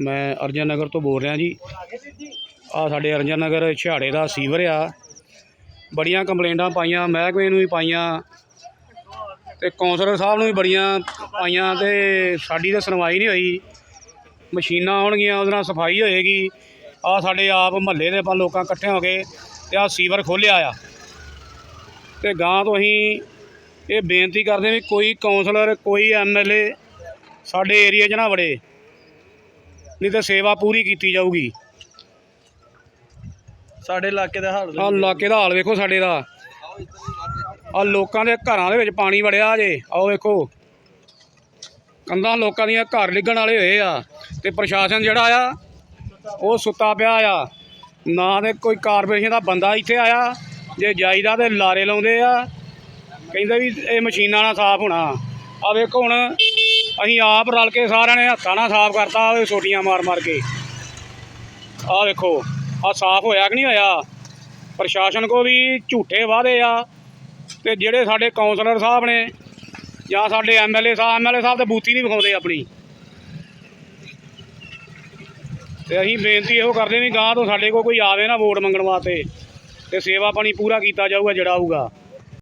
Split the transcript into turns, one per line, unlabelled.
ਮੈਂ ਅਰਜਨ ਨਗਰ ਤੋਂ ਬੋਲ ਰਿਹਾ ਜੀ। ਆ ਸਾਡੇ ਅਰਜਨ ਨਗਰ ਛਿਹਾੜੇ ਦਾ ਸੀਵਰ ਆ। ਬੜੀਆਂ ਕੰਪਲੇਂਟਾਂ ਪਾਈਆਂ, ਮਹਿਕਮੇ ਨੂੰ ਵੀ ਪਾਈਆਂ ਤੇ ਕੌਂਸਲਰ ਸਾਹਿਬ ਨੂੰ ਵੀ ਬੜੀਆਂ ਪਾਈਆਂ ਤੇ ਸਾਡੀ ਤਾਂ ਸੁਣਵਾਈ ਨਹੀਂ ਹੋਈ। ਮਸ਼ੀਨਾਂ ਆਉਣਗੀਆਂ, ਉਹਦੇ ਨਾਲ ਸਫ਼ਾਈ ਹੋਏਗੀ। ਆ ਸਾਡੇ ਆਪ ਮਹੱਲੇ ਦੇ ਆਪਾਂ ਲੋਕਾਂ ਇਕੱਠੇ ਹੋ ਕੇ ਤੇ ਆ ਸੀਵਰ ਖੋਲ੍ਹਿਆ ਆ। ਤੇ ਗਾਂ ਤੋਂ ਅਸੀਂ ਇਹ ਬੇਨਤੀ ਕਰਦੇ ਵੀ ਕੋਈ ਕੌਂਸਲਰ, ਕੋਈ ਐਮਐਲਏ ਸਾਡੇ ਏਰੀਆ 'ਚ ਨਾ ਵੜੇ। ਨਹੀਂ ਤਾਂ ਸੇਵਾ ਪੂਰੀ ਕੀਤੀ ਜਾਊਗੀ।
ਸਾਡੇ ਇਲਾਕੇ ਦਾ ਹਾਲ
ਆਹ ਇਲਾਕੇ ਦਾ ਹਾਲ ਵੇਖੋ ਸਾਡੇ ਦਾ। ਆ ਲੋਕਾਂ ਦੇ ਘਰਾਂ ਦੇ ਵਿੱਚ ਪਾਣੀ ਵੜਿਆ ਜੇ। ਆਓ ਵੇਖੋ। ਕੰਧਾਂ ਲੋਕਾਂ ਦੀਆਂ ਘਰ ਡਿੱਗਣ ਵਾਲੇ ਹੋਏ ਆ। ਤੇ ਪ੍ਰਸ਼ਾਸਨ ਜਿਹੜਾ ਆ ਉਹ ਸੁੱਤਾ ਪਿਆ ਆ। ਨਾ ਤੇ ਕੋਈ ਕਾਰਪੋਰੇਸ਼ਨ ਦਾ ਬੰਦਾ ਇੱਥੇ ਆਇਆ। ਜੇ ਜਾਈਦਾ ਤੇ ਲਾਰੇ ਲਾਉਂਦੇ ਆ। ਕਹਿੰਦੇ ਵੀ ਇਹ ਮਸ਼ੀਨਾਂ ਨਾਲ ਸਾਫ਼ ਹੋਣਾ। ਆ ਵੇਖੋ ਹੁਣ ਅਸੀਂ ਆਪ ਰਲ ਕੇ ਸਾਰਿਆਂ ਨੇ ਹੱਥਾਂ ਨਾਲ ਸਾਫ਼ ਕਰਤਾ ਉਹ ਸੋਟੀਆਂ ਮਾਰ ਮਾਰ ਕੇ। ਆਹ ਵੇਖੋ ਆ ਸਾਫ਼ ਹੋਇਆ ਕਿ ਨਹੀਂ ਹੋਇਆ? ਪ੍ਰਸ਼ਾਸਨ ਕੋ ਵੀ ਝੂਠੇ ਵਾਅਦੇ ਆ ਤੇ ਜਿਹੜੇ ਸਾਡੇ ਕਾਉਂਸਲਰ ਸਾਹਿਬ ਨੇ ਜਾਂ ਸਾਡੇ ਐਮਐਲਏ ਸਾਹਿਬ ਐਮਐਲਏ ਸਾਹਿਬ ਤੇ ਬੂਥੀ ਨਹੀਂ ਵਿਖਾਉਂਦੇ ਆਪਣੀ। ਤੇ ਅਸੀਂ ਬੇਨਤੀ ਇਹੋ ਕਰਦੇ ਵੀ ਗਾਂ ਤੋਂ ਸਾਡੇ ਕੋਲ ਕੋਈ ਆਵੇ ਨਾ ਵੋਟ ਮੰਗਣ ਵਾਸਤੇ ਤੇ ਸੇਵਾ ਪਾਣੀ ਪੂਰਾ ਕੀਤਾ ਜਾਊਗਾ, ਜਿਹੜਾ ਆਊਗਾ।